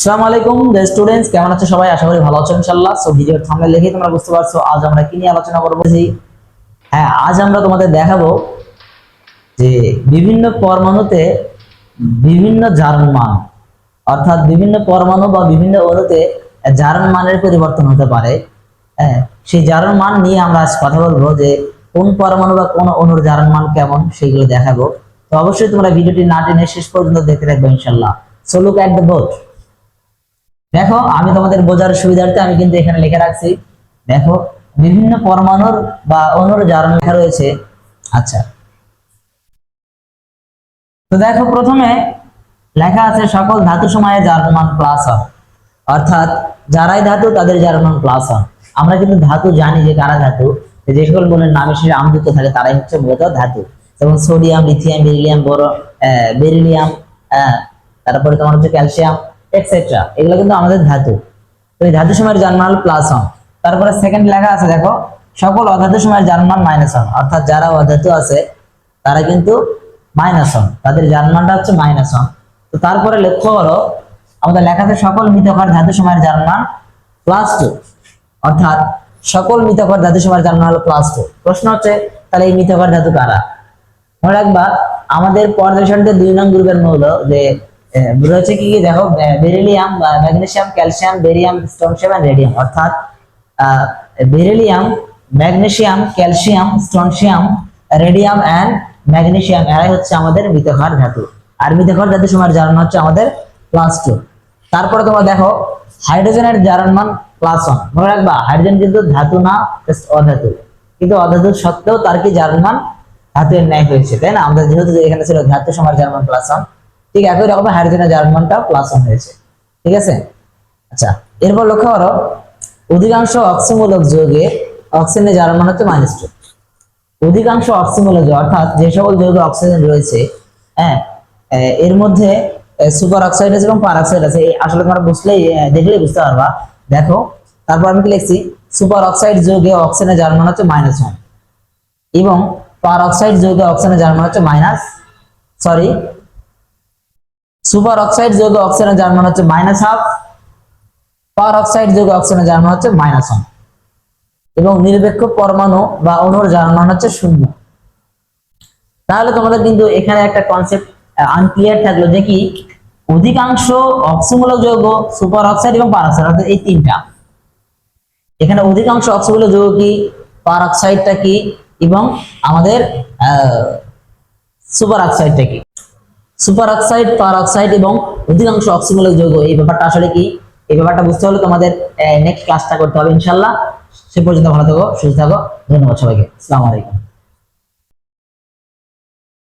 আসসালামু আলাইকুম the students কেমন আছো সবাই? আশা করি ভালো আছো ইনশাআল্লাহ। সো ভিডিওর থাম্বনেল দেখেই তোমরা বুঝতে পারছ, আজ আমরা কি নিয়ে আলোচনা করব? যে হ্যাঁ আজ আমরা তোমাদের দেখাবো যে বিভিন্ন পরমাণুতে বিভিন্ন জারণ মান, অর্থাৎ বিভিন্ন পরমাণু বা বিভিন্ন অণুতে জারণ মানের পরিবর্তন হতে পারে। হ্যাঁ সেই জারণ মান নিয়ে আমরা আজ কথা বলব যে কোন পরমাণু বা কোন অণুর জারণ মান কেমন সেগুলো দেখাবো। তো অবশ্যই তোমরা ভিডিওটি না টেনে শেষ পর্যন্ত দেখতে থাকবে ইনশাল্লাহ so look at the board দেখো, আমি তোমাদের বোঝার সুবিধার্থে আমি কিন্তু এখানে লিখে রাখছি। দেখো, বিভিন্ন পরমাণুর বা অণুর জারণ লেখা রয়েছে। আচ্ছা। তো দেখো, প্রথমে লেখা আছে, সকল ধাতু সময়ে জারণমান প্লাস। হয় অর্থাৎ, যারাই ধাতু, তাদের জারণমান প্লাস। হয় আমরা কিন্তু ধাতু জানি যে কারা ধাতু। যে সকল বলেন নামে শেষে আমযুক্ত থাকে, তারাই হচ্ছে মূলত ধাতু। যেমন সোডিয়াম, লিথিয়াম, বেরিলিয়াম, বড় বেরিলিয়াম তারপরে তোমার হচ্ছে ক্যালসিয়াম। এক্সেট্রা এগুলো কিন্তু আমাদের ধাতু। তো এই ধাতু সময়ের জার্মাল প্লাস হন তারপরে সেকেন্ড লেখা আছে, দেখো, সকল অধাতু সময়ের জার্মান মাইনাস হন অর্থাৎ যারা অধাতু আছে, তারা কিন্তু মাইনাস হন তাদের জার্মানটা হচ্ছে মাইনাস হন তো তারপরে লক্ষ্য করো, আমাদের লেখাতে সকল মিতকার ধাতু সময়ের জার্মান প্লাস টু অর্থাৎ সকল মিতকার ধাতু সময়ের জার্মান হলো প্লাস টু প্রশ্ন হচ্ছে, তাহলে এই মিতকার ধাতু কারা? মনে রাখবা, আমাদের পর্যায়সারণীতে দুই নং গ্রুপের মৌল যে আহ, রয়েছে কি দেখো beryllium magnesium calcium barium radium. অর্থাৎ beryllium magnesium calcium radium and magnesium এরাই হচ্ছে আমাদের ধাতু। আর মৃতক্ষার ধাতু সময়ের জারণ হচ্ছে আমাদের প্লাস টু তারপরে তোমরা দেখো হাইড্রোজেনের জারণ মান প্লাস ওয়ান মনে রাখবা হাইড্রোজেন কিন্তু ধাতু না অধাতু। কিন্তু অধাতু সত্ত্বেও তার কি জারণ মান ধাতুর ন্যায় হয়েছে তাই না? আমাদের যেহেতু এখানে ছিল ধাতু সময়ের জারণ প্লাস ওয়ান ঠিক একই রকম হাইড্রোজেনের জারণ মানটা প্লাস ওয়ান হয়েছে। ঠিক আছে? আচ্ছা এরপর লক্ষ্য করো অধিকাংশ অক্সিমূলক যৌগে অক্সিজেনের জারণ মান হচ্ছে মাইনাস টু অধিকাংশ অক্সিমূলক যৌগ অর্থাৎ যে সকল যৌগে অক্সিজেন রয়েছে হ্যাঁ এর মধ্যে সুপার অক্সাইড আছে এবং পার অক্সাইড আছে আসলে তোমরা বুঝলেই আহ, দেখলেই বুঝতে পারবা। দেখো তারপর আমি কি লিখছি? সুপার অক্সাইড যৌগে অক্সিজেনের জারণ মান হচ্ছে মাইনাস ওয়ান এবং পার অক্সাইড যৌগে অক্সিজেনের জারণ মান হচ্ছে মাইনাস সরি সুপার অক্সাইড যৌগে অক্সিজেনের মান হচ্ছে মাইনাস হাফ পার অক্সাইড যৌগে অক্সিজেনের মান হচ্ছে মাইনাস ওয়ান এবং নিরপেক্ষ পরমাণু বা অণুর মান হচ্ছে শূন্য। তাহলে তোমাদের কিন্তু এখানে একটা কনসেপ্ট আনক্লিয়ার থাকল যে কি, অধিকাংশ অক্সিমূলক যৌগ সুপার অক্সাইড এবং পার অক্সাইড অর্থাৎ এই তিনটা। এখানে অধিকাংশ অক্সিমূলক যৌগ কি পার অক্সাইডটা কি, এবং আমাদের সুপার অক্সাইডটা কি। সুপার অক্সাইড, পার অক্সাইড এবং অধিকাংশ অক্সিমূলক যৌগ। এই ব্যাপারটা আসলে কি? এই ব্যাপারটা বুঝতে হলে তোমাদের নেক্সট ক্লাসটা করতে হবে ইনশাল্লাহ সে পর্যন্ত ভালো থাকো, সুস্থ থাকো। ধন্যবাদ সবাইকে। আসসালামু আলাইকুম।